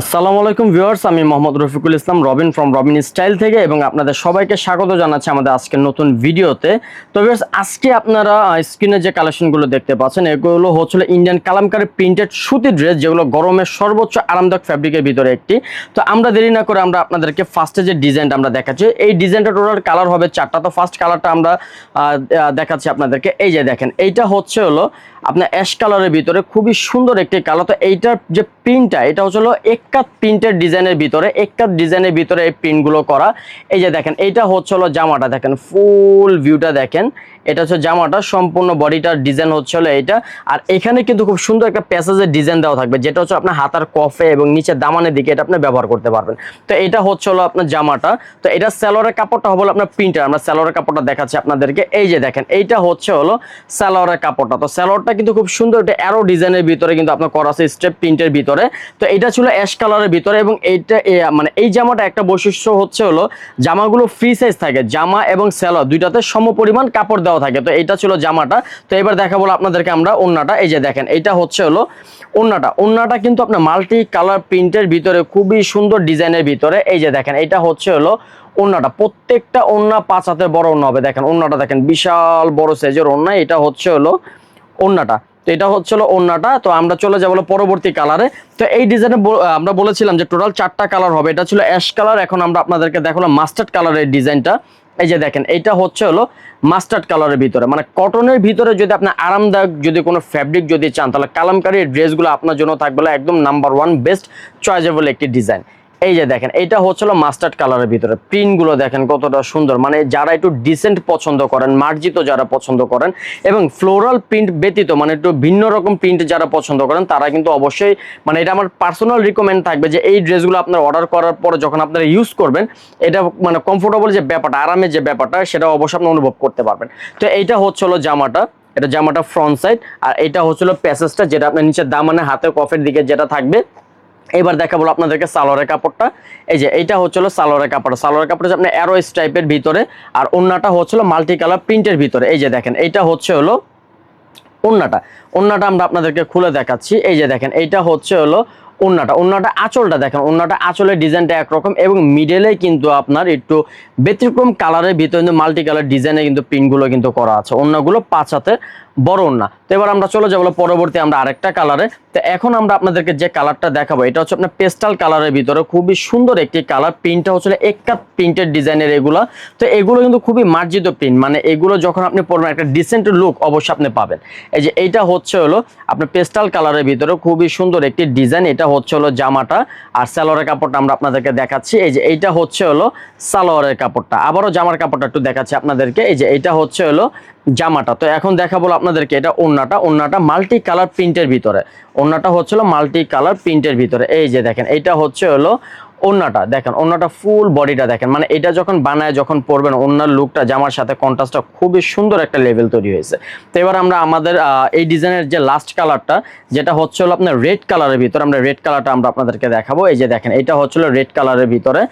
আসসালামু আলাইকুম ভিউয়ার্স, আমি মোহাম্মদ রফিকুল ইসলাম, রবিন ফ্রম রবিন স্টাইল থেকে এবং আপনাদের সবাইকে স্বাগত জানাচ্ছি আমাদের আজকের নতুন ভিডিওতে। তো ভিউয়ার্স, আজকে আপনারা স্ক্রিনে যে কালেকশনগুলো দেখতে পাচ্ছেন, এগুলো হচ্ছিল ইন্ডিয়ান কালামকারি প্রিন্টেড সুতি ড্রেস যেগুলো গরমের সর্বোচ্চ আরামদায়ক ফ্যাব্রিকের ভিতরে একটি। তো আমরা দেরি না করে আমরা আপনাদেরকে ফার্স্টে যে ডিজাইনটা আমরা দেখাচ্ছি, এই ডিজাইনটা টোটাল কালার হবে চারটা। তো ফার্স্ট কালারটা আমরা দেখাচ্ছি আপনাদেরকে। এই যে দেখেন, এইটা হচ্ছে হলো আপনার অ্যাশ কালারের ভিতরে খুবই সুন্দর একটি কালার তো এইটার যে প্রিন্টটা এটা হচ্ছে হলো একাত প্রিন্টের ডিজাইনের ভিতরে একটা ডিজাইনের ভিতরে এই প্রিন্টগুলো করা। এই যে দেখেন, এইটা হচ্ছে হলো জামাটা। দেখেন ফুল ভিউটা দেখেন। এটা হচ্ছে জামাটা, সম্পূর্ণ বডিটার ডিজাইন হচ্ছে হলো এইটা আর এখানে কিন্তু খুব সুন্দর একটা প্যাসেজের ডিজাইন দেওয়া থাকবে, যেটা হচ্ছে আপনার হাতার কফে এবং নিচে দামানের দিকে এটা আপনি ব্যবহার করতে পারবেন। তো এটা হচ্ছে হলো আপনার জামাটা। তো এটা স্যালোয়ারের কাপড়টা হলো আপনার প্রিন্টার, আমরা স্যালোয়ারের কাপড়টা দেখাচ্ছি আপনাদেরকে। এই যে দেখেন, এইটা হচ্ছে হলো স্যালোয়ারের কাপড়টা। তো স্যালোয়ারটা কিন্তু খুব সুন্দর একটা অ্যারো ডিজাইনের ভিতরে কিন্তু আপনার করা আছে স্টেপ প্রিন্টের ভিতরে। তো এটা ছিল অ্যাশ কালারের ভিতরে এবং এইটা মানে এই জামাটা একটা বৈশিষ্ট্য হচ্ছে হলো, জামাগুলো ফ্রি সাইজ থাকে। জামা এবং স্যালোয়ার দুইটাতে সম পরিমাণ কাপড় দেওয়া থাকে। তো এটা ছিল জামাটা। তো এবার দেখাবো আপনাদেরকে আমরা ওন্নাটা। এই যে দেখেন এটা হচ্ছে হলো ওন্নাটা। ওন্নাটা কিন্তু আপনার মাল্টি কালার প্রিন্টের ভিতরে, খুবই সুন্দর ডিজাইনের ভিতরে। এই যে দেখেন এটা হচ্ছে হলো ওন্নাটা। প্রত্যেকটা ওন্না পাঁচ হাতের বড় ওন্না হবে। দেখেন, ওন্নাটা দেখেন, বিশাল বড় সাইজের ওন্না। এটা হচ্ছে হলো ওন্নাটা। তো এটা হচ্ছে হলো ওন্নাটা। তো আমরা চলে যাব পরবর্তী কালারে তো এই ডিজাইনে আমরা বলেছিলাম যে টোটাল চারটা কালার হবে। এটা ছিল অ্যাশ কালার এখন আমরা আপনাদেরকে দেখালাম মাস্টার্ড কালারের ডিজাইনটা এই যে দেখেন এটা হচ্ছে হলো মাস্টার্ড কালারের ভিতরে। মানে কটনের ভিতরে যদি আপনি আরামদায়ক যদি কোনো ফ্যাব্রিক যদি চান, তাহলে কালামকারী ড্রেসগুলো আপনার জন্য থাকবে একদম নাম্বার ওয়ান বেস্ট চয়েজেবল একটি ডিজাইন এই যে দেখেন এটা হচ্ছিল মাস্টার্ড কালারের ভিতরে। প্রিন্টগুলো দেখেন কতটা সুন্দর। মানে যারা একটু ডিসেন্ট পছন্দ করেন, মার্জিত যারা পছন্দ করেন এবং ফ্লোরাল প্রিন্ট ব্যতীত মানে একটু ভিন্ন রকম প্রিন্ট যারা পছন্দ করেন, তারা কিন্তু অবশ্যই মানে এটা আমার পার্সোনাল রিকমেন্ড থাকবে যে এই ড্রেসগুলো আপনার অর্ডার করার পরে যখন আপনারা ইউজ করবেন, এটা মানে কমফোর্টেবল যে ব্যাপারটা আরামের যে ব্যাপারটা, সেটা অবশ্যই আপনি অনুভব করতে পারবেন। তো এইটা হচ্ছিল জামাটা, এটা জামাটা ফ্রন্ট সাইড আর এটা হচ্ছিল প্যাসেজটা যেটা আপনার নিচের দামানে হাতে কফের দিকে যেটা থাকবে এবার দেখাবো আপনাদেরকে সালোয়ারের কাপড়টা। এই যে, এইটা হচ্ছিল সালোয়ারের কাপড় সালোয়ারের কাপড় আপনার অ্যারো টাইপের ভিতরে, আর অন্যটা হচ্ছিল মাল্টি কালার প্রিন্টের ভিতরে। এই যে দেখেন, এইটা হচ্ছে হলো ওন্নাটা। ওন্নাটা আমরা আপনাদেরকে খুলে দেখাচ্ছি। এই যে দেখেন, এইটা হচ্ছে হলো ওন্নাটা। ওন্নাটা আঁচলটা দেখেন, ওন্নাটা আঁচলের ডিজাইনটা একরকম এবং মিডলে কিন্তু আপনার একটু ব্যতিক্রম কালারের ভিতরে কিন্তু মাল্টি কালার ডিজাইনে কিন্তু প্রিন্টগুলো কিন্তু করা আছে। অন্যগুলো পাঁচ বড় না তো এবার আমরা চলে যাব পরবর্তী আমরা আরেকটা কালারে তো এখন আমরা আপনাদেরকে যে কালারটা দেখাবো, এটা হচ্ছে আপনার পেস্টাল কালারের ভিতরে খুবই সুন্দর একটি কালার প্রিন্টটা হচ্ছে একাত প্রিন্টের ডিজাইনের এগুলো। তো এগুলো কিন্তু খুবই মার্জিত প্রিন্ট মানে এগুলো যখন আপনি পরবেন, একটা ডিসেন্ট লুক অবশ্যই আপনি পাবেন। এই যে এইটা হচ্ছে হলো আপনার পেস্টাল কালারের ভিতরে খুবই সুন্দর একটি ডিজাইন এটা হচ্ছে হলো জামাটা। আর সালোয়ারের কাপড়টা আমরা আপনাদেরকে দেখাচ্ছি। এই যে এইটা হচ্ছে হলো সালোয়ারের কাপড়টা। আবারও জামার কাপড়টা একটু দেখাচ্ছি আপনাদেরকে। এই যে এইটা হচ্ছে হলো জামাটা। তো এখন দেখাবো আপনাদেরকে এটা ওন্নাটা। ওন্নাটা মাল্টি কালার প্রিন্টের ভিতরে। ওন্নাটা হচ্ছিল মাল্টি কালার প্রিন্টের ভিতরে। এই যে দেখেন এটা হচ্ছে হলো ওন্নাটা, দেখেন, ওন্নাটা ফুল বডিটা দেখেন। মানে এটা যখন বানায়, যখন পরবেন, ওন্নার লুকটা জামার সাথে কন্ট্রাস্টটা খুবই সুন্দর একটা লেভেল তৈরি হয়েছে। তো এবার আমরা আমাদের এই ডিজাইনের যে লাস্ট কালারটা যেটা হচ্ছে হলো আপনার রেড কালারের ভিতরে, আমরা রেড কালারটা আমরা আপনাদেরকে দেখাবো। এই যে দেখেন, এটা হচ্ছিল রেড কালারের ভিতরে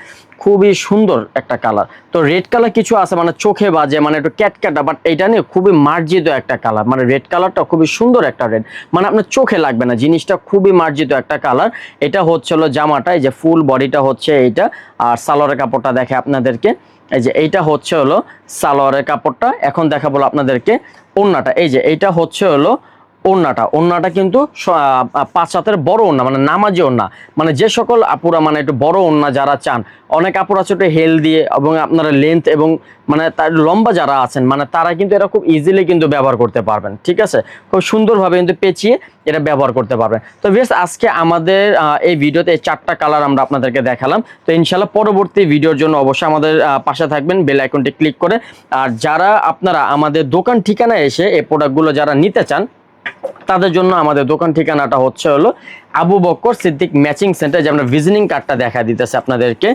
খুবই সুন্দর একটা কালার তো রেড কালার কিছু আছে মানে চোখে বাজে মানে একটু ক্যাটক্যাটা বাট এটা নিয়ে খুবই মার্জিত একটা কালার মানে রেড কালারটা খুবই সুন্দর একটা রেড মানে আপনার চোখে লাগবে না, জিনিসটা খুবই মার্জিত একটা কালার এটা হচ্ছে হলো জামাটা, এই যে ফুল বডিটা হচ্ছে এইটা। আর সালোয়ারের কাপড়টা দেখে আপনাদেরকে। এই যে এইটা হচ্ছে হলো সালোয়ারের কাপড়টা। এখন দেখাবো আপনাদেরকে ওন্নাটা এই যে এইটা হচ্ছে হলো ওন্নাটা ওন্নাটা কিন্তু পাঁচ হাতের বড় ওন্না মানে নামাজি ওন্না মানে যে সকল আপুরা মানে একটু বড় ওন্না যারা চান, অনেক আপুরা একটু হেলদি এবং আপনারা লেন্থ এবং মানে তার লম্বা যারা আছেন মানে তারা কিন্তু এটা খুব ইজিলি কিন্তু ব্যবহার করতে পারবেন, ঠিক আছে? খুব সুন্দরভাবে কিন্তু পেঁচিয়ে এটা ব্যবহার করতে পারবেন। তো বেশ আজকে আমাদের এই ভিডিওতে এই চারটা কালার আমরা আপনাদেরকে দেখালাম। তো ইনশাল্লাহ পরবর্তী ভিডিওর জন্য অবশ্যই আমাদের পাশে থাকবেন বেল আইকনটি ক্লিক করে। আর যারা আপনারা আমাদের দোকান ঠিকানায় এসে এই প্রোডাক্টগুলো যারা নিতে চান তাদের জন্য আমাদের দোকান ঠিকানাটা হচ্ছে হলো আবু বক্কর সিদ্দিক ম্যাচিং সেন্টার, যে আমরা ভিজিনিং কার্ডটা দেখা দিতেছে আপনাদেরকে।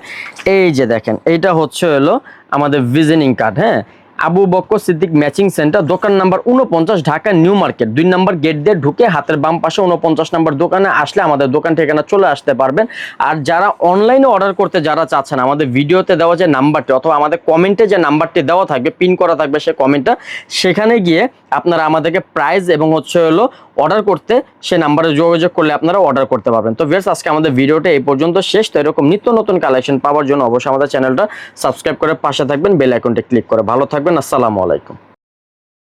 এই যে দেখেন, এইটা হচ্ছে হলো আমাদের ভিজিনিং কার্ড হ্যাঁ? আবু বক্কর সিদ্দিক ম্যাচিং সেন্টার, দোকান নাম্বার উনপঞ্চাশ ঢাকা নিউ মার্কেট। দুই নাম্বার গেট দিয়ে ঢুকে হাতের বাম পাশে উনপঞ্চাশ নাম্বার দোকানে আসলে আমাদের দোকান ঠিকানা চলে আসতে পারবেন। আর যারা অনলাইনে অর্ডার করতে যারা চাচ্ছেন, আমাদের ভিডিওতে দেওয়া যে নাম্বারটি অথবা আমাদের কমেন্টে যে নাম্বারটি দেওয়া থাকবে পিন করা থাকবে সে কমেন্টটা সেখানে গিয়ে আপনারা আমাদেরকে প্রাইস এবং হচ্ছে হলো অর্ডার করতে সে নাম্বারে যোগাযোগ করলে আপনারা অর্ডার করতে পারবেন। তো ভিউয়ার্স আজকে আমাদের ভিডিওটা এই পর্যন্ত শেষ। তো এরকম নিত্য নতুন কালেকশন পাওয়ার জন্য অবশ্যই আমাদের চ্যানেলটা সাবস্ক্রাইব করে পাশে থাকবেন বেল আইকনটি ক্লিক করে। ভালো থাকবেন, আসসালামু আলাইকুম।